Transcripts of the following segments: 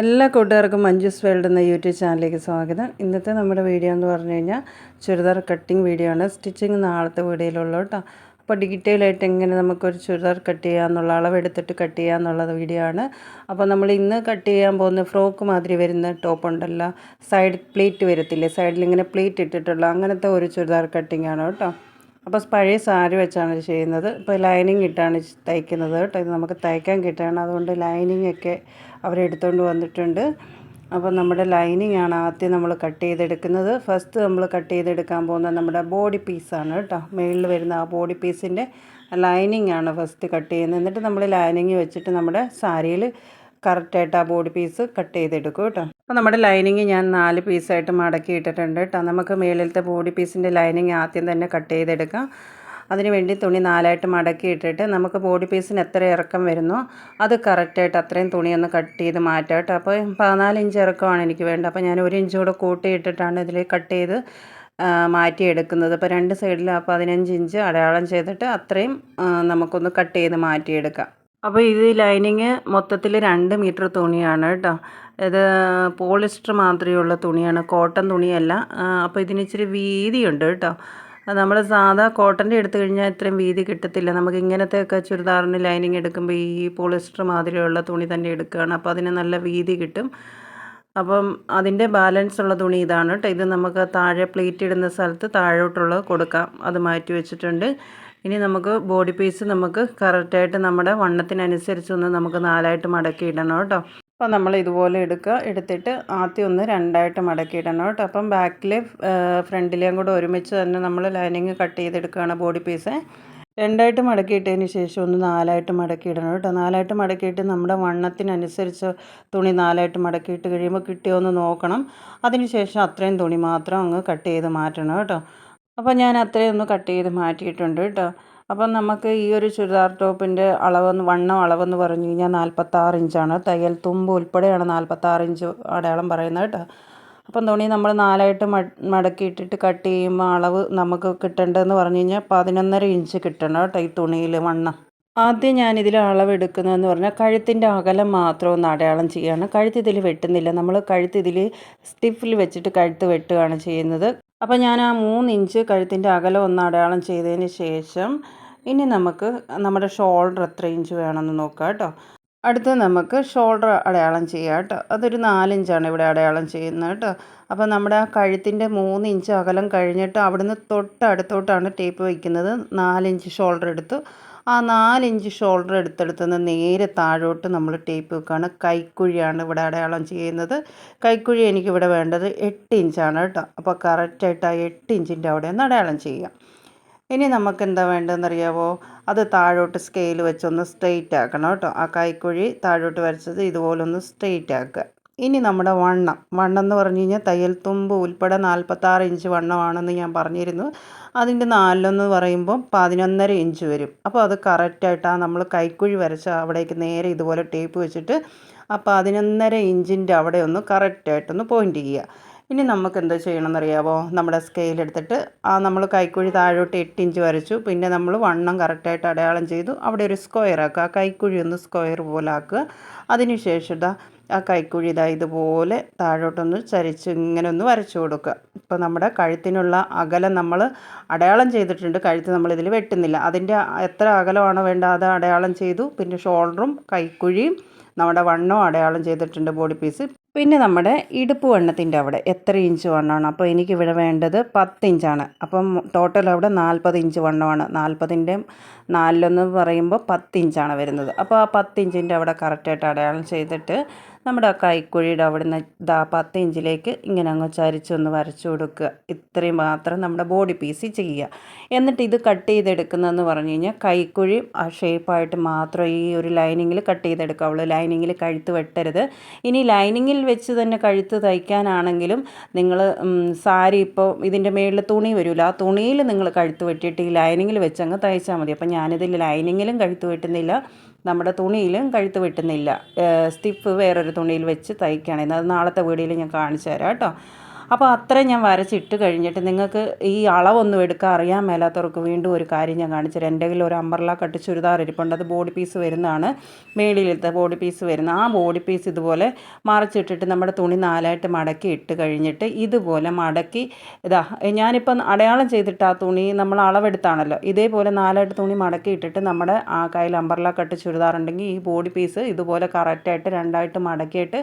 എല്ലാ കൂട്ടുകാർക്കും മഞ്ജുസ് വേൾഡ് എന്ന യൂട്യൂബ് ചാനലിലേക്ക് സ്വാഗതം. ഇന്നത്തെ നമ്മുടെ വീഡിയോ എന്ന് പറഞ്ഞു കഴിഞ്ഞാൽ ചുരിദാർ കട്ടിങ് വീഡിയോ ആണ്. സ്റ്റിച്ചിങ് നാളത്തെ വീഡിയോയിലുള്ളൂ കേട്ടോ. അപ്പോൾ ഡീറ്റെയിൽ ആയിട്ട് എങ്ങനെ നമുക്കൊരു ചുരിദാർ കട്ട് ചെയ്യാമെന്നുള്ള അളവെടുത്തിട്ട് കട്ട് ചെയ്യാന്നുള്ളത് വീഡിയോ ആണ്. അപ്പോൾ നമ്മൾ ഇന്ന് കട്ട് ചെയ്യാൻ പോകുന്ന ഫ്രോക്ക് മാതിരി വരുന്ന ടോപ്പ് ഉണ്ടല്ലോ. സൈഡ് പ്ലേറ്റ് വരത്തില്ലേ? സൈഡിൽ ഇങ്ങനെ പ്ലേറ്റ് ഇട്ടിട്ടുള്ള അങ്ങനത്തെ ഒരു ചുരിദാർ കട്ടിങ് ആണ് കേട്ടോ. അപ്പോൾ പഴയ സാരി വെച്ചാണ് ചെയ്യുന്നത്. ഇപ്പോൾ ലൈനിങ് ഇട്ടാണ് തയ്ക്കുന്നത് കേട്ടോ. ഇത് നമുക്ക് തയ്ക്കാൻ കിട്ടുകയാണ്. അതുകൊണ്ട് ലൈനിങ് ഒക്കെ അവരെടുത്തുകൊണ്ട് വന്നിട്ടുണ്ട്. അപ്പോൾ നമ്മുടെ ലൈനിങ് ആണ് ആദ്യം നമ്മൾ കട്ട് ചെയ്തെടുക്കുന്നത്. ഫസ്റ്റ് നമ്മൾ കട്ട് ചെയ്തെടുക്കാൻ പോകുന്നത് നമ്മുടെ ബോഡി പീസാണ് കേട്ടോ. മേളിൽ വരുന്ന ആ ബോഡി പീസിന്റെ ലൈനിങ് ആണ് ഫസ്റ്റ് കട്ട് ചെയ്യുന്നത്. എന്നിട്ട് നമ്മൾ ലൈനിങ് വെച്ചിട്ട് നമ്മുടെ സാരിയിൽ കറക്റ്റായിട്ട് ആ ബോഡി പീസ് കട്ട് ചെയ്തെടുക്കും കേട്ടോ. അപ്പോൾ നമ്മുടെ ലൈനിങ് ഞാൻ നാല് പീസായിട്ട് മടക്കി ഇട്ടിട്ടുണ്ട് കേട്ടോ. നമുക്ക് മേളിലത്തെ ബോഡി പീസിന്റെ ലൈനിങ് ആദ്യം തന്നെ കട്ട് ചെയ്തെടുക്കാം. അതിന് വേണ്ടി തുണി നാലായിട്ട് മടക്കി ഇട്ടിട്ട് നമുക്ക് ബോഡി പീസിന് എത്ര ഇറക്കം വരുന്നോ അത് കറക്റ്റായിട്ട് അത്രയും തുണിയൊന്ന് കട്ട് ചെയ്ത് മാറ്റാം കേട്ടോ. അപ്പോൾ പതിനാല് ഇഞ്ച് ഇറക്കമാണ് എനിക്ക് വേണ്ടത്. അപ്പോൾ ഞാൻ ഒരു ഇഞ്ച് കൂടെ കൂട്ടിയിട്ടിട്ടാണ് ഇതിൽ കട്ട് ചെയ്ത് മാറ്റിയെടുക്കുന്നത് അപ്പോൾ രണ്ട് സൈഡിൽ ആ പതിനഞ്ച് ഇഞ്ച് അടയാളം ചെയ്തിട്ട് അത്രയും നമുക്കൊന്ന് കട്ട് ചെയ്ത് മാറ്റിയെടുക്കാം. അപ്പോൾ ഇത് ലൈനിങ് മൊത്തത്തിൽ രണ്ട് മീറ്റർ തുണിയാണ് കേട്ടോ. ഇത് പോളിസ്റ്റർ മാത്രമേ തുണിയാണ് കോട്ടൺ തുണിയല്ല. അപ്പോൾ ഇതിന് ഇച്ചിരി വീതിയുണ്ട് കേട്ടോ. നമ്മൾ സാധാ കോട്ടന്റെ എടുത്തു കഴിഞ്ഞാൽ ഇത്രയും വീതി കിട്ടത്തില്ല. നമുക്ക് ഇങ്ങനത്തെയൊക്കെ ചുരിദാറിന് ലൈനിങ് എടുക്കുമ്പോൾ ഈ പോളിസ്റ്റർ മാതിരിയുള്ള തുണി തന്നെ എടുക്കുകയാണ്. അപ്പോൾ അതിന് നല്ല വീതി കിട്ടും. അപ്പം അതിന്റെ ബാലൻസ് ഉള്ള തുണി ഇതാണ് കേട്ടോ ഇത് നമുക്ക് താഴെ പ്ലേറ്റ് ഇടുന്ന സ്ഥലത്ത് താഴോട്ടുള്ള കൊടുക്കാം. അത് മാറ്റി വെച്ചിട്ടുണ്ട്. ഇനി നമുക്ക് ബോഡി പീസ് നമുക്ക് കറക്റ്റായിട്ട് നമ്മുടെ വണ്ണത്തിനനുസരിച്ചൊന്ന് നമുക്ക് നാലായിട്ട് മടക്കി ഇടണം കേട്ടോ അപ്പോൾ നമ്മൾ ഇതുപോലെ എടുക്കുക. എടുത്തിട്ട് ആദ്യം ഒന്ന് രണ്ടായിട്ട് മടക്കി ഇടണം കേട്ടോ അപ്പം ബാക്കിലെ ഫ്രണ്ടിലേയും കൂടെ ഒരുമിച്ച് തന്നെ നമ്മൾ ലൈനിങ് കട്ട് ചെയ്തെടുക്കുകയാണ് ബോഡി പീസ് രണ്ടായിട്ട് മടക്കിയിട്ടതിന് ശേഷം ഒന്ന് നാലായിട്ട് മടക്കി ഇടണം കേട്ടോ. നാലായിട്ട് മടക്കിയിട്ട് നമ്മുടെ വണ്ണത്തിനനുസരിച്ച് തുണി നാലായിട്ട് മടക്കിയിട്ട് കഴിയുമ്പോൾ കിട്ടിയോ എന്ന് നോക്കണം. അതിന് ശേഷം അത്രയും തുണി മാത്രം അങ്ങ് കട്ട് ചെയ്ത് മാറ്റണം കേട്ടോ. അപ്പോൾ ഞാൻ അത്രയും ഒന്ന് കട്ട് ചെയ്ത് മാറ്റിയിട്ടുണ്ട് കേട്ടോ. അപ്പം നമുക്ക് ഈ ഒരു ചുരിദാർ ടോപ്പിന്റെ അളവെന്ന് വണ്ണം അളവെന്ന് പറഞ്ഞു കഴിഞ്ഞാൽ നാൽപ്പത്താറ് ഇഞ്ചാണ്. തയ്യൽ തുമ്പ് ഉൾപ്പെടെയാണ് നാൽപ്പത്താറ് ഇഞ്ച് അടയാളം പറയുന്നത് കേട്ടോ. അപ്പം തുണി നമ്മൾ നാലായിട്ട് മടക്കിയിട്ടിട്ട് കട്ട് ചെയ്യുമ്പോൾ അളവ് നമുക്ക് കിട്ടേണ്ടതെന്ന് പറഞ്ഞു കഴിഞ്ഞാൽ പതിനൊന്നര ഇഞ്ച് കിട്ടണം കേട്ടോ ഈ തുണിയിൽ വണ്ണം. ആദ്യം ഞാൻ ഇതിൽ അളവെടുക്കുന്നതെന്ന് പറഞ്ഞാൽ കഴുത്തിന്റെ അകലം മാത്രം ഒന്ന് അടയാളം ചെയ്യുകയാണ്. കഴുത്ത് ഇതിൽ വെട്ടുന്നില്ല. നമ്മൾ കഴുത്ത് ഇതിൽ സ്റ്റിഫിൽ വെച്ചിട്ട് കഴുത്ത് വെട്ടുകയാണ് ചെയ്യുന്നത്. അപ്പോൾ ഞാൻ ആ മൂന്ന് ഇഞ്ച് കഴുത്തിന്റെ അകലം ഒന്ന് അടയാളം ചെയ്തതിന് ശേഷം ഇനി നമുക്ക് നമ്മുടെ ഷോൾഡർ എത്ര ഇഞ്ച് വേണമെന്ന് നോക്കാം കേട്ടോ. അടുത്ത് നമുക്ക് ഷോൾഡർ അടയാളം ചെയ്യാം കേട്ടോ. അതൊരു നാലിഞ്ചാണ് ഇവിടെ അടയാളം ചെയ്യുന്നത് കേട്ടോ. അപ്പോൾ നമ്മുടെ ആ കഴുത്തിന്റെ മൂന്ന് ഇഞ്ച് അകലം കഴിഞ്ഞിട്ട് അവിടുന്ന് തൊട്ടടുത്തോട്ടാണ് ടേപ്പ് വയ്ക്കുന്നത്. നാലിഞ്ച് ഷോൾഡർ എടുത്തു. ആ നാലിഞ്ച് ഷോൾഡർ എടുത്തെടുത്തുനിന്ന് നേരെ താഴോട്ട് നമ്മൾ ടേപ്പ് വെക്കുകയാണ്. കൈക്കുഴിയാണ് ഇവിടെ അടയാളം ചെയ്യുന്നത്. കൈക്കുഴി എനിക്കിവിടെ വേണ്ടത് എട്ട് ഇഞ്ചാണ് കേട്ടോ. അപ്പോൾ കറക്റ്റായിട്ട് ആ എട്ട് ഇഞ്ചിന്റെ അവിടെ ഒന്ന് അടയാളം ചെയ്യാം. ഇനി നമുക്ക് എന്താ വേണ്ടതെന്നറിയാവോ? അത് താഴോട്ട് സ്കെയിൽ വെച്ചൊന്ന് സ്ട്രെയിറ്റ് ആക്കണം കേട്ടോ. ആ കൈക്കുഴി താഴോട്ട് വരച്ചത് ഇതുപോലെ ഒന്ന് സ്ട്രെയിറ്റ് ആക്കുക. ഇനി നമ്മുടെ വണ്ണം. വണ്ണം എന്ന് പറഞ്ഞു കഴിഞ്ഞാൽ തയ്യൽ തുമ്പ് ഉൾപ്പെടെ നാൽപ്പത്താറ് ഇഞ്ച് വണ്ണമാണെന്ന് ഞാൻ പറഞ്ഞിരുന്നു. അതിന്റെ നാലിലൊന്ന് പറയുമ്പോൾ പതിനൊന്നര ഇഞ്ച് വരും. അപ്പോൾ അത് കറക്റ്റായിട്ടാണ് നമ്മൾ കൈക്കുഴി വരച്ച അവിടേക്ക് നേരെ ഇതുപോലെ ടേപ്പ് വെച്ചിട്ട് ആ പതിനൊന്നര ഇഞ്ചിന്റെ അവിടെ ഒന്ന് കറക്റ്റായിട്ടൊന്ന് പോയിന്റ് ചെയ്യുക. ഇനി നമുക്ക് എന്താ ചെയ്യണമെന്നറിയാമോ നമ്മുടെ സ്കെയിൽ എടുത്തിട്ട് ആ നമ്മൾ കൈക്കുഴി താഴോട്ട് എട്ട് ഇഞ്ച് വരച്ചു. പിന്നെ നമ്മൾ വണ്ണം കറക്റ്റായിട്ട് അടയാളം ചെയ്തു. അവിടെ ഒരു സ്ക്വയർ ആക്കുക. ആ കൈക്കുഴി ഒന്ന് സ്ക്വയർ പോലെ ആക്കുക. അതിനുശേഷം ഇതാ ആ കൈക്കുഴി ഇതാ ഇതുപോലെ താഴോട്ടൊന്ന് ചരിച്ച് ഇങ്ങനെ ഒന്ന് വരച്ചു കൊടുക്കുക. ഇപ്പോൾ നമ്മുടെ കഴുത്തിനുള്ള അകലം നമ്മൾ അടയാളം ചെയ്തിട്ടുണ്ട്. കഴുത്ത് നമ്മളിതിൽ വെട്ടുന്നില്ല. അതിന്റെ എത്ര അകലമാണോ വേണ്ട അത് അടയാളം ചെയ്തു. പിന്നെ ഷോൾഡറും കൈക്കുഴിയും നമ്മുടെ വണ്ണവും അടയാളം ചെയ്തിട്ടുണ്ട് ബോഡി പീസ് പിന്നെ നമ്മുടെ ഇടുപ്പ് വണ്ണത്തിന്റെ അവിടെ എത്ര ഇഞ്ച് വണ്ണമാണ്? അപ്പോൾ എനിക്കിവിടെ വേണ്ടത് പത്ത് ഇഞ്ചാണ്. അപ്പം ടോട്ടൽ അവിടെ നാൽപ്പത് ഇഞ്ച് വണ്ണമാണ്. നാൽപ്പതിന്റെ നാലിലൊന്ന് പറയുമ്പോൾ പത്ത് ഇഞ്ചാണ് വരുന്നത്. അപ്പോൾ ആ പത്ത് ഇഞ്ചിന്റെ അവിടെ കറക്റ്റായിട്ട് അടയാളം ചെയ്തിട്ട് നമ്മുടെ ആ കൈക്കുഴിയുടെ അവിടെ നിന്ന് ഇതാ പത്ത് ഇഞ്ചിലേക്ക് ഇങ്ങനെ അങ്ങ് ചരിച്ചൊന്ന് വരച്ചു കൊടുക്കുക. ഇത്രയും മാത്രം നമ്മുടെ ബോഡി പീസ് ചെയ്യുക. എന്നിട്ട് ഇത് കട്ട് ചെയ്തെടുക്കുന്നതെന്ന് പറഞ്ഞു കഴിഞ്ഞാൽ കൈക്കുഴി ആ ഷേപ്പായിട്ട് മാത്രം ഈ ഒരു ലൈനിങ്ങിൽ കട്ട് ചെയ്തെടുക്കാവുള്ളൂ ലൈനിങ്ങിൽ കഴുത്ത് വെട്ടരുത്. ഇനി ലൈനിങ്ങിൽ വെച്ച് തന്നെ കഴുത്ത് തയ്ക്കാനാണെങ്കിലും നിങ്ങൾ സാരി ഇപ്പോൾ ഇതിന്റെ മേളിൽ തുണി വരില്ല ആ തുണിയിൽ നിങ്ങൾ കഴുത്ത് വെട്ടിയിട്ട് ഈ ലൈനിങ്ങിൽ വെച്ച് അങ്ങ് തയ്ച്ചാൽ മതി. അപ്പം ഞാനിതിൽ ലൈനിങ്ങിലും കഴുത്ത് വെട്ടുന്നില്ല. നമ്മുടെ തുണിയിലും കഴുത്ത് വെട്ടുന്നില്ല. സ്റ്റിഫ് വേറൊരു തുണിയിൽ വെച്ച് തയ്ക്കുകയാണെങ്കിൽ അത് നാളത്തെ വീഡിയോയിൽ ഞാൻ കാണിച്ചു തരാം കേട്ടോ. അപ്പോൾ അത്രയും ഞാൻ വരച്ചിട്ട് കഴിഞ്ഞിട്ട് നിങ്ങൾക്ക് ഈ അളവൊന്നും എടുക്കാൻ അറിയാൻ മേലാത്തവർക്ക് വീണ്ടും ഒരു കാര്യം ഞാൻ കാണിച്ചുതരാം എന്റെ ഒരു അമ്പർല കട്ട് ചുരിദാർ ഇരിപ്പുണ്ട്. അത് ബോഡി പീസ് വരുന്നതാണ്. മേളിലത്തെ ബോഡി പീസ് വരുന്ന. ആ ബോഡി പീസ് ഇതുപോലെ മറിച്ചിട്ടിട്ട് നമ്മുടെ തുണി നാലായിട്ട് മടക്കി ഇട്ട് കഴിഞ്ഞിട്ട് ഇതുപോലെ മടക്കി ഇതാ ഞാനിപ്പം അടയാളം ചെയ്തിട്ട് ആ തുണി നമ്മൾ അളവെടുത്താണല്ലോ. ഇതേപോലെ നാലായിട്ട് തുണി മടക്കി ഇട്ടിട്ട് നമ്മുടെ ആ കയ്യിൽ അമ്പർല കട്ട് ചുരിദാർ ഉണ്ടെങ്കിൽ ഈ ബോഡി പീസ് ഇതുപോലെ കറക്റ്റായിട്ട് രണ്ടായിട്ട് മടക്കിയിട്ട്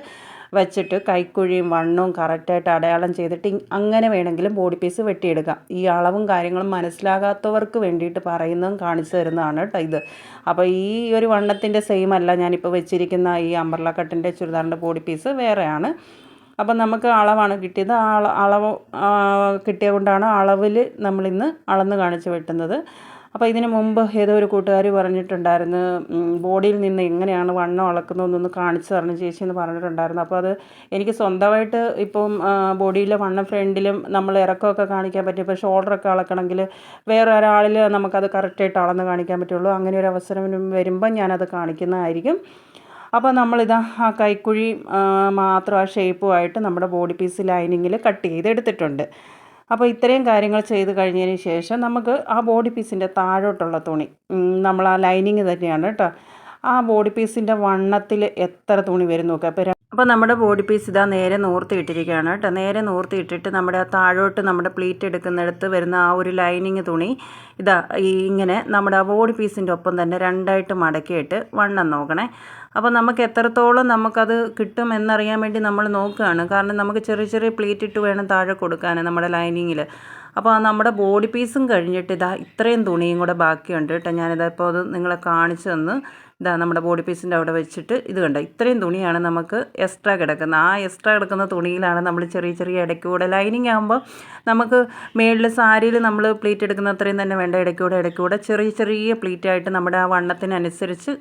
വെച്ചിട്ട് കൈക്കുഴിയും വണ്ണവും കറക്റ്റായിട്ട് അടയാളം ചെയ്തിട്ട് അങ്ങനെ വേണമെങ്കിലും ബോഡി പീസ് വെട്ടിയെടുക്കാം. ഈ അളവും കാര്യങ്ങളും മനസ്സിലാകാത്തവർക്ക് വേണ്ടിയിട്ട് പറയുന്നതും കാണിച്ചു തരുന്നതാണ് കേട്ടോ ഇത്. അപ്പോൾ ഈ ഒരു വണ്ണത്തിന്റെ സെയിം അല്ല ഞാനിപ്പോൾ വെച്ചിരിക്കുന്ന ഈ അമ്പർല കട്ടിന്റെ ചുരിദാറിന്റെ ബോഡി പീസ് വേറെയാണ്. അപ്പം നമുക്ക് അളവാണ് കിട്ടിയത്. അളവ് കിട്ടിയ കൊണ്ടാണ് അളവിൽ നമ്മളിന്ന് അളന്ന് കാണിച്ച് വെട്ടുന്നത്. അപ്പോൾ ഇതിന് മുമ്പ് ഏതോ ഒരു കൂട്ടുകാർ പറഞ്ഞിട്ടുണ്ടായിരുന്നു ബോഡിയിൽ നിന്ന് എങ്ങനെയാണ് വണ്ണം അളക്കുന്നതെന്നൊന്ന് കാണിച്ചു തരണം ചേച്ചി എന്ന് പറഞ്ഞിട്ടുണ്ടായിരുന്നു. അപ്പോൾ അത് എനിക്ക് സ്വന്തമായിട്ട് ഇപ്പം ബോഡിയിലെ വണ്ണം ഫ്രണ്ടിലും നമ്മൾ ഇറക്കമൊക്കെ കാണിക്കാൻ പറ്റും. ഇപ്പോൾ ഷോൾഡറൊക്കെ അളക്കണമെങ്കിൽ വേറെ ഒരാളിൽ നമുക്കത് കറക്റ്റായിട്ട് അളന്ന് കാണിക്കാൻ പറ്റുള്ളൂ. അങ്ങനെ ഒരു അവസരം വരുമ്പോൾ ഞാനത് കാണിക്കുന്നതായിരിക്കും. അപ്പോൾ നമ്മളിതാ ആ കൈക്കുഴി മാത്രം ആ ഷേപ്പുമായിട്ട് നമ്മുടെ ബോഡി പീസ് ലൈനിങ്ങിൽ കട്ട് ചെയ്തെടുത്തിട്ടുണ്ട്. അപ്പോൾ ഇത്രയും കാര്യങ്ങൾ ചെയ്ത് കഴിഞ്ഞതിന് ശേഷം നമുക്ക് ആ ബോഡി പീസിന്റെ താഴോട്ടുള്ള തുണി. നമ്മൾ ആ ലൈനിങ് തന്നെയാണ് കേട്ടോ ആ ബോഡി പീസിന്റെ വണ്ണത്തിൽ എത്ര തുണി വരും നോക്കുക അപ്പോൾ അപ്പോൾ നമ്മുടെ ബോഡി പീസ് ഇതാ നേരെ നോർത്ത് ഇട്ടിരിക്കുകയാണ് കേട്ടോ. നേരെ നോർത്ത് ഇട്ടിട്ട് നമ്മുടെ ആ താഴോട്ട് നമ്മുടെ പ്ലീറ്റ് എടുക്കുന്നിടത്ത് വരുന്ന ആ ഒരു ലൈനിങ് തുണി ഇതാ ഈ ഇങ്ങനെ നമ്മുടെ ആ ബോഡി പീസിന്റെ ഒപ്പം തന്നെ രണ്ടായിട്ട് മടക്കിയിട്ട് വണ്ണം നോക്കണേ. അപ്പോൾ നമുക്ക് എത്രത്തോളം നമുക്കത് കിട്ടും എന്നറിയാൻ വേണ്ടി നമ്മൾ നോക്കുകയാണ്. കാരണം നമുക്ക് ചെറിയ ചെറിയ പ്ലീറ്റ് ഇട്ട് വേണം താഴെ കൊടുക്കാൻ നമ്മുടെ ലൈനിങ്ങിൽ അപ്പോൾ നമ്മുടെ ബോഡി പീസും കഴിഞ്ഞിട്ട് ഇതാ ഇത്രയും തുണിയും കൂടെ ബാക്കിയുണ്ട് കേട്ടോ. ഞാനിതാ ഇപ്പോൾ അത് നിങ്ങളെ കാണിച്ചു തന്ന്. ഇതാ നമ്മുടെ ബോഡി പീസിന്റെ അവിടെ വെച്ചിട്ട് ഇത് കണ്ട? ഇത്രയും തുണിയാണ് നമുക്ക് എക്സ്ട്രാ കിടക്കുന്നത്. ആ എക്സ്ട്രാ കിടക്കുന്ന തുണിയിലാണ് നമ്മൾ ചെറിയ ചെറിയ ഇടയ്ക്കൂടെ ലൈനിങ് ആകുമ്പോൾ നമുക്ക് മേളിൽ സാരിയിൽ നമ്മൾ പ്ലീറ്റ് എടുക്കുന്ന അത്രയും തന്നെ വേണ്ട. ഇടയ്ക്കൂടെ ഇടയ്ക്കൂടെ ചെറിയ ചെറിയ പ്ലീറ്റായിട്ട് നമ്മുടെ ആ വണ്ണത്തിനനുസരിച്ച്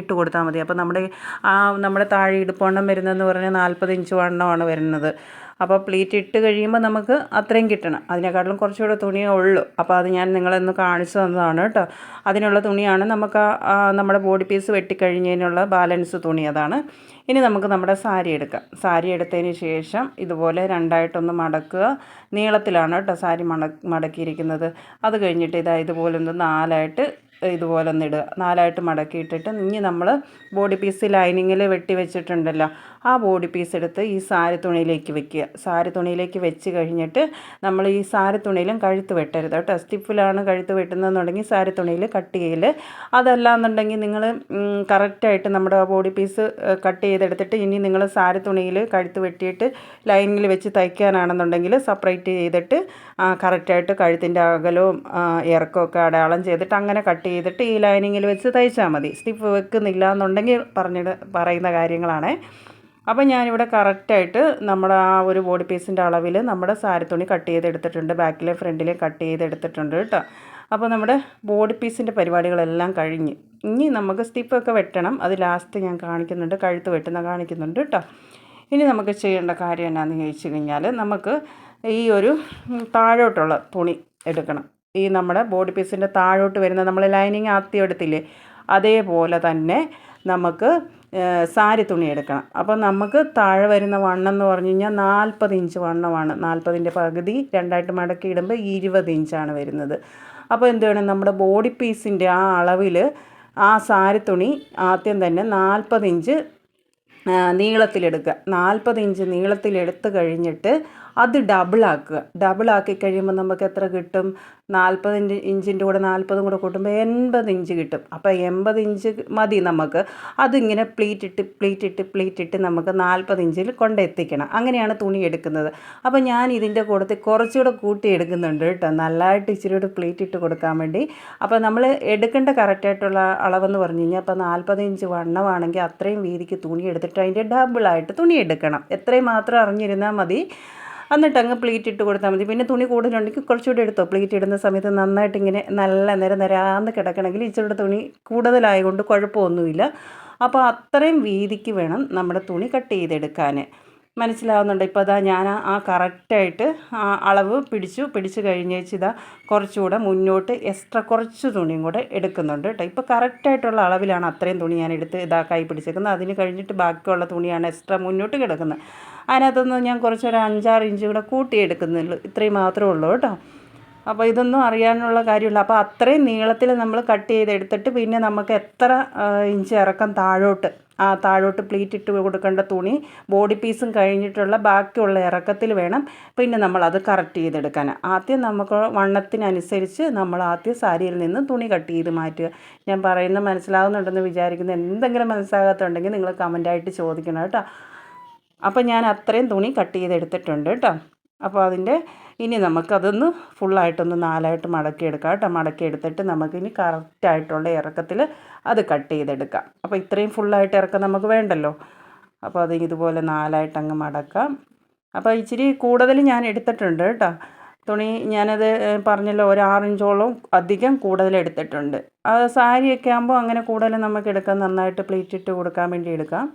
ഇട്ട് കൊടുത്താൽ മതി. അപ്പോൾ നമ്മുടെ ആ നമ്മുടെ താഴെ ഇടുപ്പണ്ണം വരുന്നതെന്ന് പറഞ്ഞാൽ നാൽപ്പത് ഇഞ്ച് വണ്ണമാണ് വരുന്നത്. അപ്പോൾ പ്ലീറ്റ് ഇട്ട് കഴിയുമ്പോൾ നമുക്ക് അത്രയും കിട്ടണം. അതിനെക്കാട്ടിലും കുറച്ചുകൂടെ തുണിയേ ഉള്ളൂ. അപ്പോൾ അത് ഞാൻ നിങ്ങളെന്ന് കാണിച്ചു തന്നതാണ് കേട്ടോ. അതിനുള്ള തുണിയാണ് നമുക്ക് നമ്മുടെ ബോഡി പീസ് വെട്ടിക്കഴിഞ്ഞതിനുള്ള ബാലൻസ് തുണി അതാണ്. ഇനി നമുക്ക് നമ്മുടെ സാരി എടുക്കാം. സാരി എടുത്തതിന് ശേഷം ഇതുപോലെ രണ്ടായിട്ടൊന്ന് മടക്കുക. നീളത്തിലാണ് കേട്ടോ സാരി മട മടക്കിയിരിക്കുന്നത്. അത് കഴിഞ്ഞിട്ട് ഇതാ ഇതുപോലെ ഒന്ന് നാലായിട്ട് ഇതുപോലെ ഒന്ന് ഇടുക. നാലായിട്ട് മടക്കിയിട്ടിട്ട് ഇനി നമ്മൾ ബോഡി പീസ് ലൈനിങ്ങിൽ വെട്ടി വെച്ചിട്ടുണ്ടല്ലോ ആ ബോഡി പീസ് എടുത്ത് ഈ സാരി തുണിയിലേക്ക് വെക്കുക. സാരി തുണിയിലേക്ക് വെച്ച് കഴിഞ്ഞിട്ട് നമ്മൾ ഈ സാരി തുണിയിലും കഴുത്ത് വെട്ടരുത് കേട്ടോ. സ്റ്റിഫിലാണ് കഴുത്ത് വെട്ടുന്നതെന്നുണ്ടെങ്കിൽ സാരി തുണിയിൽ കട്ട് ചെയ്യൽ അതല്ല എന്നുണ്ടെങ്കിൽ നിങ്ങൾ കറക്റ്റായിട്ട് നമ്മുടെ ബോഡി പീസ് കട്ട് ചെയ്തെടുത്തിട്ട് ഇനി നിങ്ങൾ സാരി തുണിയിൽ കഴുത്ത് വെട്ടിയിട്ട് ലൈനിങ്ങിൽ വെച്ച് തയ്ക്കാനാണെന്നുണ്ടെങ്കിൽ സെപ്പറേറ്റ് ചെയ്തിട്ട് കറക്റ്റായിട്ട് കഴുത്തിന്റെ അകലവും ഇറക്കമൊക്കെ അടയാളം ചെയ്തിട്ട് അങ്ങനെ കട്ട് ചെയ്തിട്ട് ഈ ലൈനിങ്ങിൽ വെച്ച് തയ്ച്ചാൽ മതി. സ്റ്റിഫ് വെക്കുന്നില്ല എന്നുണ്ടെങ്കിൽ പറഞ്ഞിട്ട് പറയുന്ന കാര്യങ്ങളാണ്. അപ്പം ഞാനിവിടെ കറക്റ്റായിട്ട് നമ്മുടെ ആ ഒരു ബോഡി പീസിന്റെ അളവിൽ നമ്മുടെ സാരി തുണി കട്ട് ചെയ്തെടുത്തിട്ടുണ്ട്. ബാക്കിലെ ഫ്രണ്ടിലെ കട്ട് ചെയ്തെടുത്തിട്ടുണ്ട് കേട്ടോ. അപ്പോൾ നമ്മുടെ ബോഡി പീസിന്റെ പരിപാടികളെല്ലാം കഴിഞ്ഞ് ഇനി നമുക്ക് സ്റ്റിപ്പൊക്കെ വെട്ടണം. അത് ലാസ്റ്റ് ഞാൻ കാണിക്കുന്നുണ്ട്. കഴുത്ത് വെട്ടുന്ന കാണിക്കുന്നുണ്ട് കേട്ടോ. ഇനി നമുക്ക് ചെയ്യേണ്ട കാര്യം എന്നാന്ന് ചോദിച്ചു കഴിഞ്ഞാൽ നമുക്ക് ഈ ഒരു താഴോട്ടുള്ള തുണി എടുക്കണം. ഈ നമ്മുടെ ബോഡി പീസിന്റെ താഴോട്ട് വരുന്ന നമ്മൾ ലൈനിങ് ആദ്യം എടുത്തില്ലേ അതേപോലെ തന്നെ നമുക്ക് സാരി തുണി എടുക്കണം. അപ്പോൾ നമുക്ക് താഴെ വരുന്ന വണ്ണം എന്ന് പറഞ്ഞു കഴിഞ്ഞാൽ നാൽപ്പത് ഇഞ്ച് വണ്ണമാണ്. നാൽപ്പതിന്റെ പകുതി രണ്ടായിട്ട് മടക്കി ഇടുമ്പോൾ ഇരുപത് ഇഞ്ചാണ് വരുന്നത്. അപ്പോൾ എന്ത് വേണം? നമ്മുടെ ബോഡി പീസിന്റെ ആ അളവിൽ ആ സാരി തുണി ആദ്യം തന്നെ നാൽപ്പത് ഇഞ്ച് നീളത്തിലെടുക്കുക. നാൽപ്പത് ഇഞ്ച് നീളത്തിലെടുത്ത് കഴിഞ്ഞിട്ട് അത് ഡബിളാക്കുക ഡബിളാക്കി കഴിയുമ്പോൾ നമുക്ക് എത്ര കിട്ടും? നാൽപ്പത് ഇഞ്ച് ഇഞ്ചിന്റെ കൂടെ നാൽപ്പതും കൂടെ കൂട്ടുമ്പോൾ എൺപത് ഇഞ്ച് കിട്ടും. അപ്പോൾ എൺപത് ഇഞ്ച് മതി നമുക്ക്. അതിങ്ങനെ പ്ലീറ്റ് ഇട്ട് പ്ലീറ്റ് ഇട്ട് പ്ലീറ്റ് ഇട്ട് നമുക്ക് നാൽപ്പത് ഇഞ്ചിൽ കൊണ്ടെത്തിക്കണം അങ്ങനെയാണ് തുണി എടുക്കുന്നത്. അപ്പോൾ ഞാൻ ഇതിന്റെ കൂടത്തിൽ കുറച്ചുകൂടെ കൂട്ടി എടുക്കുന്നുണ്ട് കേട്ടോ. നല്ലതായിട്ട് ഇച്ചിരി കൂടെ പ്ലീറ്റ് ഇട്ട് കൊടുക്കാൻ വേണ്ടി. അപ്പോൾ നമ്മൾ എടുക്കേണ്ട കറക്റ്റായിട്ടുള്ള അളവെന്ന് പറഞ്ഞു കഴിഞ്ഞാൽ അപ്പോൾ നാൽപ്പത് ഇഞ്ച് വണ്ണമാണെങ്കിൽ അത്രയും വീതിക്ക് തുണി എടുത്തിട്ട് അതിന്റെ ഡബിളായിട്ട് തുണി എടുക്കണം. എത്രയും മാത്രം അറിഞ്ഞിരുന്നാൽ മതി. എന്നിട്ട് അങ്ങ് പ്ലീറ്റ് ഇട്ട് കൊടുത്താൽ മതി. പിന്നെ തുണി കൂടുതലുണ്ടെങ്കിൽ കുറച്ചുകൂടി എടുത്തോ. പ്ലീറ്റ് ഇടുന്ന സമയത്ത് നന്നായിട്ട് ഇങ്ങനെ നല്ല നിര നിരാന്ന് കിടക്കണമെങ്കിൽ ഇച്ചിരി തുണി കൂടുതലായതുകൊണ്ട് കുഴപ്പമൊന്നുമില്ല. അപ്പോൾ അത്രയും വീതിക്ക് വേണം നമ്മുടെ തുണി കട്ട് ചെയ്തെടുക്കാൻ. മനസ്സിലാവുന്നുണ്ട്? ഇപ്പോൾ അതാ ഞാൻ ആ- കറക്റ്റായിട്ട് ആ അളവ് പിടിച്ചു. പിടിച്ചു കഴിഞ്ഞേച്ച് ഇതാ കുറച്ചുകൂടെ മുന്നോട്ട് എക്സ്ട്രാ കുറച്ച് തുണിയും കൂടെ എടുക്കുന്നുണ്ട് കേട്ടോ. ഇപ്പോൾ കറക്റ്റായിട്ടുള്ള അളവിലാണ് അത്രയും തുണി ഞാൻ എടുത്ത് ഇതാ കൈ പിടിച്ചേക്കുന്നത്. അതിന് കഴിഞ്ഞിട്ട് ബാക്കിയുള്ള തുണിയാണ് എക്സ്ട്രാ മുന്നോട്ട് കിടക്കുന്നത്. അതിനകത്തുനിന്ന് ഞാൻ കുറച്ചൊരു അഞ്ചാറ് ഇഞ്ച് കൂടെ കൂട്ടിയെടുക്കുന്നുള്ളൂ. ഇത്രയും മാത്രമേ ഉള്ളൂ കേട്ടോ. അപ്പോൾ ഇതൊന്നും അറിയാനുള്ള കാര്യമില്ല. അപ്പോൾ അത്രയും നീളത്തിൽ നമ്മൾ കട്ട് ചെയ്തെടുത്തിട്ട് പിന്നെ നമുക്ക് എത്ര ഇഞ്ച് ഇറക്കം താഴോട്ട് ആ താഴോട്ട് പ്ലീറ്റ് ഇട്ട് കൊടുക്കേണ്ട തുണി ബോഡി പീസും കഴിഞ്ഞിട്ടുള്ള ബാക്കിയുള്ള ഇറക്കത്തിൽ വേണം പിന്നെ നമ്മൾ അത് കറക്റ്റ് ചെയ്തെടുക്കാൻ. ആദ്യം നമുക്ക് വണ്ണത്തിനനുസരിച്ച് നമ്മൾ ആദ്യം സാരിയിൽ നിന്ന് തുണി കട്ട് ചെയ്ത് മാറ്റുക. ഞാൻ പറയുന്നത് മനസ്സിലാകുന്നുണ്ടെന്ന് വിചാരിക്കുന്നത് എന്തെങ്കിലും മനസ്സിലാകാത്തുണ്ടെങ്കിൽ നിങ്ങൾ കമന്റായിട്ട് ചോദിക്കണം കേട്ടോ. അപ്പോൾ ഞാൻ അത്രയും തുണി കട്ട് ചെയ്തെടുത്തിട്ടുണ്ട് കേട്ടോ. അപ്പോൾ അതിന്റെ ഇനി നമുക്കതൊന്ന് ഫുള്ളായിട്ടൊന്ന് നാലായിട്ട് മടക്കിയെടുക്കാം കേട്ടോ. മടക്കിയെടുത്തിട്ട് നമുക്കിനി കറക്റ്റായിട്ടുള്ള ഇറക്കത്തിൽ അത് കട്ട് ചെയ്തെടുക്കാം. അപ്പോൾ ഇത്രയും ഫുള്ളായിട്ട് ഇറക്കം നമുക്ക് വേണ്ടല്ലോ. അപ്പോൾ അത് ഇതുപോലെ നാലായിട്ട് അങ്ങ് മടക്കാം. അപ്പോൾ ഇച്ചിരി കൂടുതൽ ഞാൻ എടുത്തിട്ടുണ്ട് കേട്ടോ. തുണി ഞാനത് പറഞ്ഞല്ലോ ഒരു ആറിഞ്ചോളം അധികം കൂടുതൽ എടുത്തിട്ടുണ്ട്. അത് സാരിയൊക്കെ ആകുമ്പോൾ അങ്ങനെ കൂടുതൽ നമുക്ക് എടുക്കാം നന്നായിട്ട് പ്ലീറ്റ് ഇട്ട് കൊടുക്കാൻ വേണ്ടി എടുക്കാം.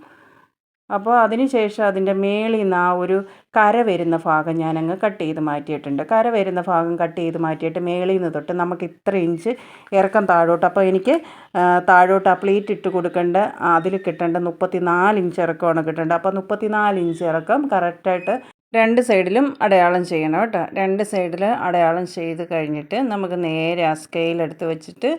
അപ്പോൾ അതിനുശേഷം അതിന്റെ മേളിൽ നിന്ന് ആ ഒരു കര വരുന്ന ഭാഗം ഞാനങ്ങ് കട്ട് ചെയ്ത് മാറ്റിയിട്ടുണ്ട്. കര വരുന്ന ഭാഗം കട്ട് ചെയ്ത് മാറ്റിയിട്ട് മേളിൽ നിന്ന് തൊട്ട് നമുക്ക് ഇത്ര ഇഞ്ച് ഇറക്കം താഴോട്ട് അപ്പോൾ എനിക്ക് താഴോട്ട് ആ പ്ലേറ്റ് ഇട്ട് കൊടുക്കേണ്ട അതിൽ കിട്ടേണ്ട മുപ്പത്തി നാല് ഇഞ്ച് ഇറക്കമാണ് കിട്ടേണ്ടത്. അപ്പോൾ മുപ്പത്തി നാല് ഇഞ്ച് ഇറക്കം കറക്റ്റായിട്ട് രണ്ട് സൈഡിലും അടയാളം ചെയ്യണം കേട്ടോ. രണ്ട് സൈഡിൽ അടയാളം ചെയ്ത് കഴിഞ്ഞിട്ട് നമുക്ക് നേരെ ആ സ്കെയിൽ എടുത്ത് വെച്ചിട്ട്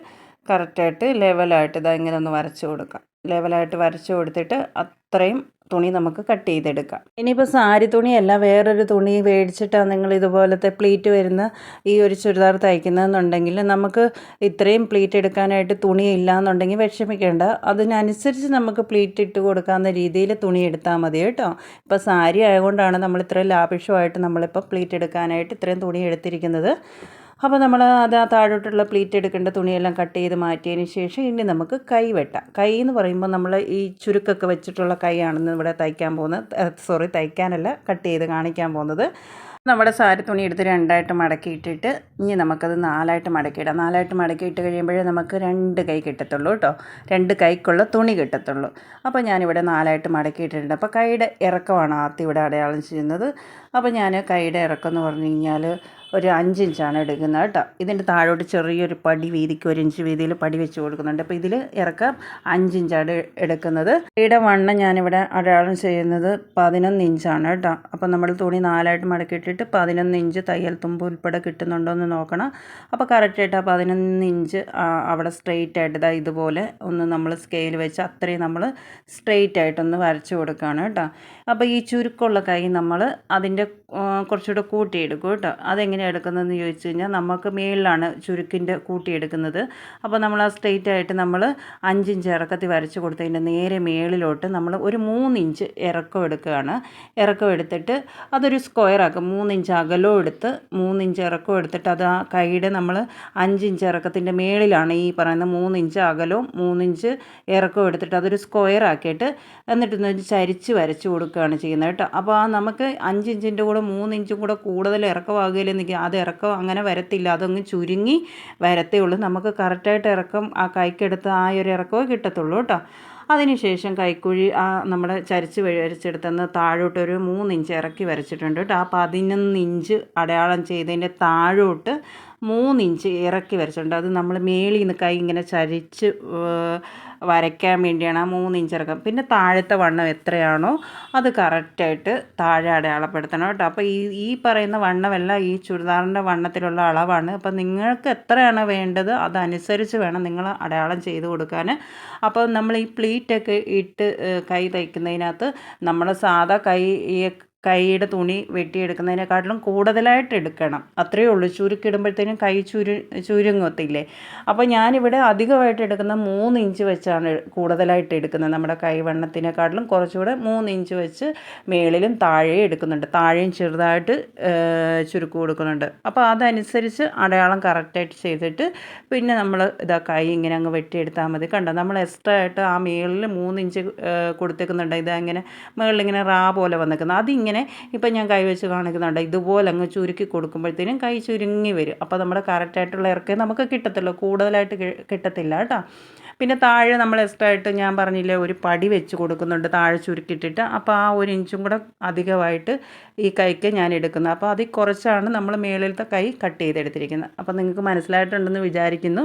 കറക്റ്റായിട്ട് ലെവലായിട്ട് ഇതാ ഇങ്ങനെ ഒന്ന് വരച്ച് കൊടുക്കാം. ലെവലായിട്ട് വരച്ച് കൊടുത്തിട്ട് അത്രയും തുണി നമുക്ക് കട്ട് ചെയ്തെടുക്കാം. ഇനിയിപ്പോൾ സാരി തുണിയല്ല വേറൊരു തുണി മേടിച്ചിട്ടാണ് നിങ്ങൾ ഇതുപോലത്തെ പ്ലീറ്റ് വരുന്ന ഈ ഒരു ചുരിദാർ തയ്ക്കുന്നതെന്നുണ്ടെങ്കിൽ നമുക്ക് ഇത്രയും പ്ലീറ്റ് എടുക്കാനായിട്ട് തുണി ഇല്ല എന്നുണ്ടെങ്കിൽ വിഷമിക്കേണ്ട. അതിനനുസരിച്ച് നമുക്ക് പ്ലീറ്റ് ഇട്ട് കൊടുക്കാവുന്ന രീതിയിൽ തുണി എടുത്താൽ മതി കേട്ടോ. ഇപ്പോൾ സാരി ആയതുകൊണ്ടാണ് നമ്മൾ ഇത്രയും ലാഭിഷമായിട്ട് നമ്മളിപ്പോൾ പ്ലീറ്റ് എടുക്കാനായിട്ട് ഇത്രയും തുണി എടുത്തിരിക്കുന്നത്. അപ്പോൾ നമ്മൾ അത് ആ താഴോട്ടുള്ള പ്ലീറ്റ് എടുക്കേണ്ട തുണിയെല്ലാം കട്ട് ചെയ്ത് മാറ്റിയതിന് ശേഷം ഇനി നമുക്ക് കൈ വെട്ടാം. കൈ എന്ന് പറയുമ്പോൾ നമ്മൾ ഈ ചുരുക്കൊക്കെ വെച്ചിട്ടുള്ള കൈയാണെന്ന് ഇവിടെ തയ്ക്കാൻ പോകുന്നത് സോറി തയ്ക്കാനല്ല കട്ട് ചെയ്ത് കാണിക്കാൻ പോകുന്നത്. നമ്മുടെ സാരി തുണി എടുത്ത് രണ്ടായിട്ട് മടക്കിയിട്ടിട്ട് ഇനി നമുക്കത് നാലായിട്ട് മടക്കിയിടാം. നാലായിട്ട് മടക്കിയിട്ട് കഴിയുമ്പോഴേ നമുക്ക് രണ്ട് കൈ കിട്ടത്തുള്ളൂ കേട്ടോ. രണ്ട് കൈക്കുള്ള തുണി കിട്ടത്തുള്ളൂ. അപ്പോൾ ഞാനിവിടെ നാലായിട്ട് മടക്കിയിട്ടിട്ടുണ്ട്. അപ്പോൾ കൈയുടെ ഇറക്കമാണ് ആദ്യം ഇവിടെ അടയാളം ചെയ്യുന്നത്. അപ്പോൾ ഞാൻ കൈയുടെ ഇറക്കം എന്ന് പറഞ്ഞു കഴിഞ്ഞാൽ ഒരു അഞ്ച് ഇഞ്ചാണ് എടുക്കുന്നത് കേട്ടോ. ഇതിന്റെ താഴോട്ട് ചെറിയൊരു പടി വീതിക്ക് ഒരു ഇഞ്ച് വീതിയിൽ പടി വെച്ച് കൊടുക്കുന്നുണ്ട്. അപ്പോൾ ഇതിൽ ഇറക്കം അഞ്ച് ഇഞ്ചാണ് എടുക്കുന്നത്. ഇവിടെ വണ്ണം ഞാനിവിടെ അടയാളം ചെയ്യുന്നത് പതിനൊന്ന് ഇഞ്ചാണ് കേട്ടോ. അപ്പോൾ നമ്മൾ തുണി നാലായിട്ട് മടക്കിയിട്ടിട്ട് പതിനൊന്ന് ഇഞ്ച് തയ്യൽ തുമ്പ് ഉൾപ്പെടെ കിട്ടുന്നുണ്ടോ എന്ന് നോക്കണം. അപ്പോൾ കറക്റ്റായിട്ട് ആ പതിനൊന്ന് ഇഞ്ച് അവിടെ സ്ട്രെയിറ്റ് ആയിട്ട് ഇതാ ഇതുപോലെ ഒന്ന് നമ്മൾ സ്കെയിൽ വെച്ച് അത്രയും നമ്മൾ സ്ട്രെയിറ്റ് ആയിട്ടൊന്ന് വരച്ച് കൊടുക്കുകയാണ് കേട്ടോ. അപ്പോൾ ഈ ചുരുക്കമുള്ള കൈ നമ്മൾ അതിന്റെ കുറച്ചുകൂടെ കൂട്ടിയെടുക്കും കേട്ടോ. അതെങ്ങനെയാണ് എടുക്കുന്നതെന്ന് ചോദിച്ചു കഴിഞ്ഞാൽ നമുക്ക് മേളിലാണ് ചുരുക്കിന്റെ കൂട്ടിയെടുക്കുന്നത് അപ്പോൾ നമ്മൾ ആ സ്ട്രെയിറ്റ് ആയിട്ട് നമ്മൾ അഞ്ചിഞ്ച് ഇറക്കത്തിൽ വരച്ച് കൊടുത്തതിന്റെ നേരെ മേളിലോട്ട് നമ്മൾ ഒരു മൂന്നിഞ്ച് ഇറക്കം എടുക്കുകയാണ്. ഇറക്കം എടുത്തിട്ട് അതൊരു സ്ക്വയർ ആക്കും. മൂന്നിഞ്ച് അകലവും എടുത്ത് മൂന്നിഞ്ച് ഇറക്കം എടുത്തിട്ട് അത് ആ കൈയുടെ നമ്മൾ അഞ്ചിഞ്ച് ഇറക്കത്തിന്റെ മേളിലാണ് ഈ പറയുന്ന മൂന്നിഞ്ച് അകലവും മൂന്നിഞ്ച് ഇറക്കവും എടുത്തിട്ട് അതൊരു സ്ക്വയർ ആക്കിയിട്ട് എന്നിട്ട് എന്നിട്ടൊന്ന് ചരിച്ച് വരച്ച് കൊടുക്കുകയാണ് ചെയ്യുന്നത് കേട്ടോ. അപ്പോൾ ആ നമുക്ക് അഞ്ചിഞ്ചിന്റെ കൂടെ മൂന്നിഞ്ചും കൂടെ കൂടുതൽ ഇറക്കമാകുകയില്ല നിൽക്കുക അത് ഇറക്കം അങ്ങനെ വരത്തില്ല. അതങ്ങ് ചുരുങ്ങി വരത്തേ ഉള്ളൂ. നമുക്ക് കറക്റ്റായിട്ട് ഇറക്കം ആ കൈക്കെടുത്ത് ആ ഒരു ഇറക്കമേ കിട്ടത്തുള്ളൂ കേട്ടോ. അതിനുശേഷം കൈക്കുഴി ആ നമ്മുടെ ചരിച്ച് വരച്ചെടുത്തുനിന്ന് താഴോട്ടൊരു മൂന്ന് ഇഞ്ച് ഇറക്കി വരച്ചിട്ടുണ്ട് കേട്ടോ. ആ പതിനൊന്ന് ഇഞ്ച് അടയാളം ചെയ്തതിന്റെ താഴോട്ട് മൂന്ന് ഇഞ്ച് ഇറക്കി വരച്ചിട്ടുണ്ട്. അത് നമ്മൾ മേളിൽ നിന്ന് കൈ ഇങ്ങനെ ചരിച്ച് വരയ്ക്കാൻ വേണ്ടിയാണ് ആ മൂന്ന് ഇഞ്ച് ഇറക്കം. പിന്നെ താഴത്തെ വണ്ണം എത്രയാണോ അത് കറക്റ്റായിട്ട് താഴെ അടയാളപ്പെടുത്തണം കേട്ടോ. അപ്പോൾ ഈ ഈ പറയുന്ന വണ്ണമല്ല ഈ ചുരിദാറിന്റെ വണ്ണത്തിലുള്ള അളവാണ്. അപ്പോൾ നിങ്ങൾക്ക് എത്രയാണ് വേണ്ടത് അതനുസരിച്ച് വേണം നിങ്ങൾ അടയാളം ചെയ്ത് കൊടുക്കാൻ. അപ്പോൾ നമ്മൾ ഈ പ്ലീറ്റൊക്കെ ഇട്ട് കൈ തയ്ക്കുന്നതിനകത്ത് നമ്മൾ സാധാ കൈ കൈയുടെ തുണി വെട്ടിയെടുക്കുന്നതിനെക്കാട്ടിലും കൂടുതലായിട്ട് എടുക്കണം. അത്രയേ ഉള്ളൂ. ചുരുക്കിടുമ്പോഴത്തേനും കൈ ചുരു ചുരുങ്ങത്തില്ലേ? അപ്പോൾ ഞാനിവിടെ അധികമായിട്ട് എടുക്കുന്ന മൂന്ന് ഇഞ്ച് വെച്ചാണ് കൂടുതലായിട്ട് എടുക്കുന്നത്. നമ്മുടെ കൈവണ്ണത്തിനെക്കാട്ടിലും കുറച്ചുകൂടെ മൂന്ന് ഇഞ്ച് വെച്ച് മേളിലും താഴെ എടുക്കുന്നുണ്ട്. താഴെയും ചെറുതായിട്ട് ചുരുക്ക് കൊടുക്കുന്നുണ്ട്. അപ്പോൾ അതനുസരിച്ച് അടയാളം കറക്റ്റായിട്ട് ചെയ്തിട്ട് പിന്നെ നമ്മൾ ഇതാ കൈ ഇങ്ങനെ അങ്ങ് വെട്ടിയെടുത്താൽ മതി. കണ്ടോ? നമ്മൾ എക്സ്ട്രാ ആയിട്ട് ആ മേളിൽ മൂന്ന് ഇഞ്ച് കൊടുത്തേക്കുന്നുണ്ട്. ഇതങ്ങനെ മേളിൽ ഇങ്ങനെ റാ പോലെ വന്നേക്കുന്നത്. അതിങ്ങനെ ഇങ്ങനെ ഇപ്പം ഞാൻ കൈ വെച്ച് കാണിക്കുന്നുണ്ട്. ഇതുപോലെ അങ്ങ് ചുരുക്കി കൊടുക്കുമ്പോഴത്തേനും കൈ ചുരുങ്ങി വരും. അപ്പോൾ നമ്മുടെ കറക്റ്റായിട്ടുള്ള ഇറക്കി നമുക്ക് കിട്ടത്തുള്ളൂ. കൂടുതലായിട്ട് കിട്ടത്തില്ല കേട്ടോ. പിന്നെ താഴെ നമ്മൾ എക്സ്ട്രാ ആയിട്ട് ഞാൻ പറഞ്ഞില്ലേ ഒരു പടി വെച്ച് കൊടുക്കുന്നുണ്ട്. താഴെ ചുരുക്കിയിട്ടിട്ട്. അപ്പോൾ ആ ഒരു ഇഞ്ചും കൂടെ അധികമായിട്ട് ഈ കൈക്ക് ഞാൻ എടുക്കുന്നത് അപ്പോൾ അതിൽ കുറച്ചാണ് നമ്മൾ മേളിലത്തെ കൈ കട്ട് ചെയ്തെടുത്തിരിക്കുന്നത്. അപ്പോൾ നിങ്ങൾക്ക് മനസ്സിലായിട്ടുണ്ടെന്ന് വിചാരിക്കുന്നു.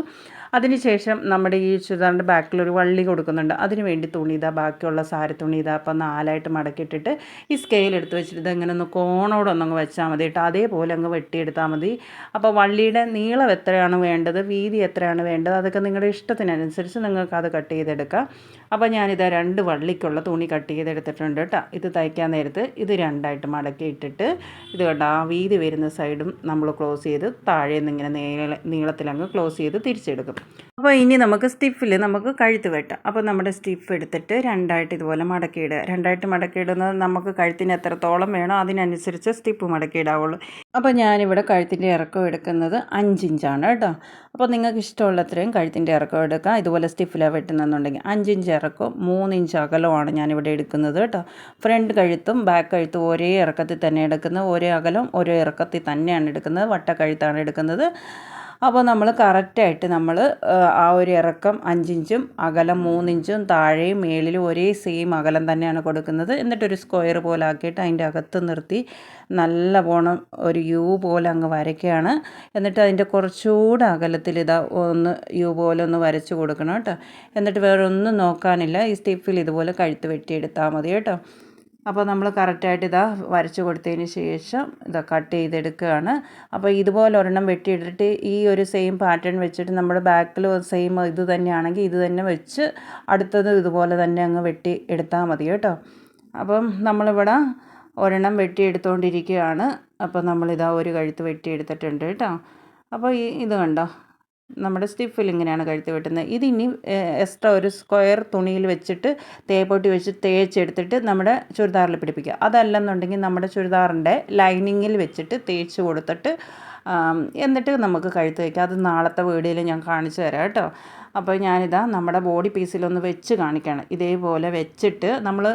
അതിനുശേഷം നമ്മുടെ ഈ ചുരിദാറിന്റെ ബാക്കിൽ ഒരു വള്ളി കൊടുക്കുന്നുണ്ട്. അതിന് വേണ്ടി തുണി ഇതാ ബാക്കിയുള്ള സാരി തുണി ഇതാ അപ്പോൾ നാലായിട്ട് മടക്കിയിട്ടിട്ട് ഈ സ്കെയിൽ എടുത്ത് വെച്ചിട്ട് ഇതെങ്ങനെ ഒന്ന് കോണോടെ ഒന്നങ്ങ് വെച്ചാൽ മതി കേട്ടോ. അതേപോലെ അങ്ങ് വെട്ടിയെടുത്താൽ മതി. അപ്പോൾ വള്ളിയുടെ നീളം എത്രയാണ് വേണ്ടത് വീതി എത്രയാണ് വേണ്ടത് അതൊക്കെ നിങ്ങളുടെ ഇഷ്ടത്തിനനുസരിച്ച് നിങ്ങൾക്ക് അത് കട്ട് ചെയ്തെടുക്കാം. അപ്പോൾ ഞാനിത് രണ്ട് വള്ളിക്കുള്ള തുണി കട്ട് ചെയ്തെടുത്തിട്ടുണ്ട് കേട്ടോ. ഇത് തയ്ക്കാൻ നേരത്ത് ഇത് രണ്ടായിട്ട് മടക്കി ഇട്ടിട്ട് ഇത് കണ്ട ആ വീതി വരുന്ന സൈഡും നമ്മൾ ക്ലോസ് ചെയ്ത് താഴെ നിന്ന് ഇങ്ങനെ നീള നീളത്തിലങ്ങ് ക്ലോസ് ചെയ്ത് തിരിച്ചെടുക്കും. അപ്പോൾ ഇനി നമുക്ക് സ്റ്റിഫിൽ നമുക്ക് കഴുത്ത് വെട്ടാം. അപ്പോൾ നമ്മുടെ സ്റ്റിഫ് എടുത്തിട്ട് രണ്ടായിട്ട് ഇതുപോലെ മടക്കിയിടുക. രണ്ടായിട്ട് മടക്കിയിടുന്നത് നമുക്ക് കഴുത്തിന് എത്രത്തോളം വേണോ അതിനനുസരിച്ച് സ്റ്റിപ്പ് മടക്കിയിടാവുള്ളൂ. അപ്പോൾ ഞാനിവിടെ കഴുത്തിന്റെ ഇറക്കം എടുക്കുന്നത് അഞ്ചിഞ്ചാണ് കേട്ടോ. അപ്പോൾ നിങ്ങൾക്ക് ഇഷ്ടമുള്ള അത്രയും കഴുത്തിന്റെ ഇറക്കം എടുക്കാം. ഇതുപോലെ സ്റ്റിഫിലാണ് വെട്ടുന്നെന്നുണ്ടെങ്കിൽ അഞ്ചിഞ്ച് ഇറക്കവും മൂന്നിഞ്ച് അകലമാണ് ഞാനിവിടെ എടുക്കുന്നത് കേട്ടോ. ഫ്രണ്ട് കഴുത്തും ബാക്ക് കഴുത്തും ഒരേ ഇറക്കത്തിൽ തന്നെ എടുക്കുന്നത്. ഒരേ അകലം ഒരേ ഇറക്കത്തിൽ തന്നെയാണ് എടുക്കുന്നത്. വട്ടക്കഴുത്താണ് എടുക്കുന്നത്. അപ്പോൾ നമ്മൾ കറക്റ്റായിട്ട് നമ്മൾ ആ ഒരു ഇറക്കം അഞ്ചിഞ്ചും അകലം മൂന്നിഞ്ചും താഴെയും മേളിലും ഒരേ സെയിം അകലം തന്നെയാണ് കൊടുക്കുന്നത്. എന്നിട്ടൊരു സ്ക്വയർ പോലെ ആക്കിയിട്ട് അതിന്റെ അകത്ത് നിർത്തി നല്ല പോണം ഒരു യു പോലെ അങ്ങ് വരയ്ക്കുകയാണ്. എന്നിട്ട് അതിന്റെ കുറച്ചുകൂടെ അകലത്തിൽ ഇതാ ഒന്ന് യു പോലെ ഒന്ന് വരച്ച് കൊടുക്കണം കേട്ടോ. എന്നിട്ട് വേറെ ഒന്നും നോക്കാനില്ല. ഈ സ്റ്റിഫിൽ ഇതുപോലെ കഴുത്ത് വെട്ടിയെടുത്താൽ മതി കേട്ടോ. അപ്പോൾ നമ്മൾ കറക്റ്റായിട്ട് ഇതാ വരച്ച് കൊടുത്തതിന് ശേഷം ഇതാ കട്ട് ചെയ്തെടുക്കുകയാണ്. അപ്പോൾ ഇതുപോലെ ഒരെണ്ണം വെട്ടിയിട്ടിട്ട് ഈ ഒരു സെയിം പാറ്റേൺ വെച്ചിട്ട് നമ്മുടെ ബാക്കിൽ സെയിം ഇത് തന്നെയാണെങ്കിൽ ഇത് തന്നെ വെച്ച് അടുത്തത് ഇതുപോലെ തന്നെ അങ്ങ് വെട്ടി എടുത്താൽ മതി കേട്ടോ. അപ്പം നമ്മളിവിടെ ഒരെണ്ണം വെട്ടിയെടുത്തുകൊണ്ടിരിക്കുകയാണ് അപ്പോൾ നമ്മളിതാ ഒരു കഴുത്ത് വെട്ടിയെടുത്തിട്ടുണ്ട് കേട്ടോ. അപ്പോൾ ഈ ഇത് കണ്ടോ? നമ്മുടെ സ്റ്റിഫിൽ ഇങ്ങനെയാണ് കഴുത്ത് വെട്ടുന്നത്. ഇതിനി എക്സ്ട്രാ ഒരു സ്ക്വയർ തുണിയിൽ വെച്ചിട്ട് തേപ്പൊട്ടി വെച്ച് തേച്ചെടുത്തിട്ട് നമ്മുടെ ചുരിദാറിൽ പിടിപ്പിക്കുക. അതല്ലെന്നുണ്ടെങ്കിൽ നമ്മുടെ ചുരിദാറിന്റെ ലൈനിങ്ങിൽ വെച്ചിട്ട് തേച്ച് കൊടുത്തിട്ട് എന്നിട്ട് നമുക്ക് കഴുത്ത് വയ്ക്കാം അത് നാളത്തെ വീഡിയോയിൽ ഞാൻ കാണിച്ചു തരാം കേട്ടോ. അപ്പോൾ ഞാനിതാ നമ്മുടെ ബോഡി പീസിലൊന്ന് വെച്ച് കാണിക്കുകയാണ് ഇതേപോലെ വെച്ചിട്ട് നമ്മൾ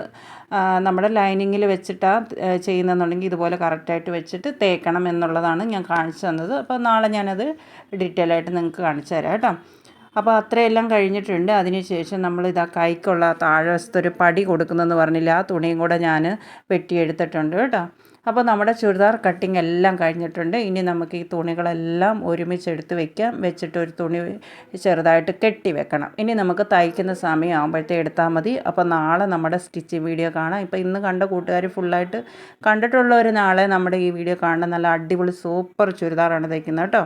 നമ്മുടെ ലൈനിങ്ങിൽ വെച്ചിട്ടാണ് ചെയ്യുന്നതെന്നുണ്ടെങ്കിൽ ഇതുപോലെ കറക്റ്റായിട്ട് വെച്ചിട്ട് തേക്കണം എന്നുള്ളതാണ് ഞാൻ കാണിച്ചു തന്നത്. അപ്പോൾ നാളെ ഞാനത് ഡീറ്റെയിൽ ആയിട്ട് നിങ്ങൾക്ക് കാണിച്ചു തരാം കേട്ടോ. അപ്പോൾ അത്രയെല്ലാം കഴിഞ്ഞിട്ടുണ്ട്. അതിനുശേഷം നമ്മൾ ഇതാ കൈക്കുള്ള താഴെ പടി കൊടുക്കുന്നതെന്ന് പറഞ്ഞില്ല? ആ തുണിയും കൂടെ ഞാൻ വെട്ടിയെടുത്തിട്ടുണ്ട് കേട്ടോ. അപ്പോൾ നമ്മുടെ ചുരിദാർ കട്ടിങ് എല്ലാം കഴിഞ്ഞിട്ടുണ്ട്. ഇനി നമുക്ക് ഈ തുണികളെല്ലാം ഒരുമിച്ച് എടുത്ത് വെക്കാം. വെച്ചിട്ട് ഒരു തുണി ചെറുതായിട്ട് കെട്ടി വെക്കണം. ഇനി നമുക്ക് തയ്ക്കുന്ന സമയം ആകുമ്പോഴത്തേ എടുത്താൽ മതി. അപ്പോൾ നാളെ നമ്മുടെ സ്റ്റിച്ചിങ് വീഡിയോ കാണാം. ഇപ്പോൾ ഇന്ന് കണ്ട കൂട്ടുകാർ ഫുള്ളായിട്ട് കണ്ടിട്ടുള്ളവർ നാളെ നമ്മുടെ ഈ വീഡിയോ കാണാൻ നല്ല അടിപൊളി സൂപ്പർ ചുരിദാറാണ് തയ്ക്കുന്നത് കേട്ടോ.